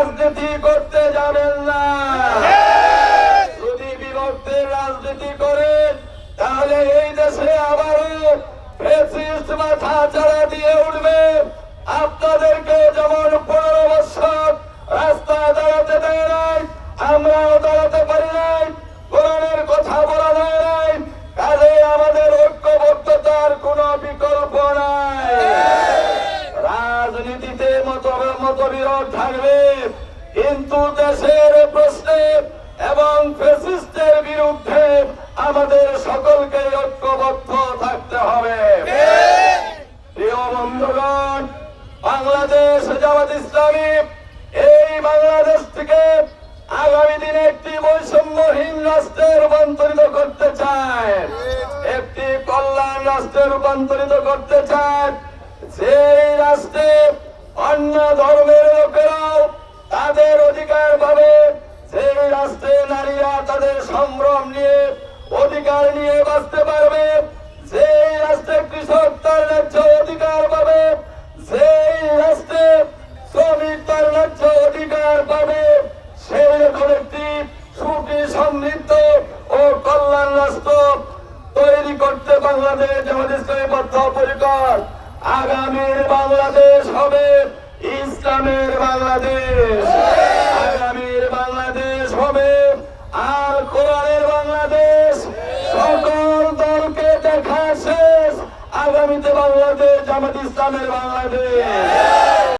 রাজনীতি করতে যাবেন না। যদি বিভক্তের রাজনীতি করেন তাহলে এই দেশে আবারও মাথা চাড়া দিয়ে উঠবে। আপনাদেরকে যেমন পনেরো বছর রাস্তা দাঁড়াতে দেয় নাই আমরাও দাঁড়াতে পারি নাই কোরআনের কথা বলা যায় নাই কাজে আমাদের ঐক্যবদ্ধতার কোনো বিকল্প নাই। রাজনীতিতে মত মতবিরোধ থাকবে। কিন্তু দেশের প্রশ্নে এবং ফেসিস্টের বিরুদ্ধে আমাদের সকলকে ঐক্যবদ্ধ থাকতে হবে। প্রিয় বন্ধুগণ, বাংলাদেশ জামাত ইসলামী এই বাংলাদেশ থেকে আগামী দিনে একটি বৈষম্যহীন রাষ্ট্রে রূপান্তরিত করতে চায়। একটি কল্যাণ রাষ্ট্রে রূপান্তরিত করতে চায়। সেই রাষ্ট্রে অন্য ধর্মের লোকেরাও তাদের অধিকার পাবে সেই রাষ্ট্রে নারীরা তাদের সম্ভ্রম নিয়ে, অধিকার নিয়ে বাঁচতে পারবে। সেই রাষ্ট্রে কৃষক তার ন্যায্য অধিকার পাবে সেই রাষ্ট্রে শ্রমিক তার ন্যায্য অধিকার পাবে সেই রকম একটি সুখী, সমৃদ্ধ ও কল্যাণ রাষ্ট্র তৈরি করতে বাংলাদেশ আমাদের ইসলামী বদ্ধপরিকর আগামীর বাংলাদেশ হবে ইসলামের বাংলাদেশ আগামীর বাংলাদেশ হবে আর কোরআনের বাংলাদেশ সকল দলকে দেখা শেষ আগামীতে বাংলাদেশ জামাত ইসলামের বাংলাদেশ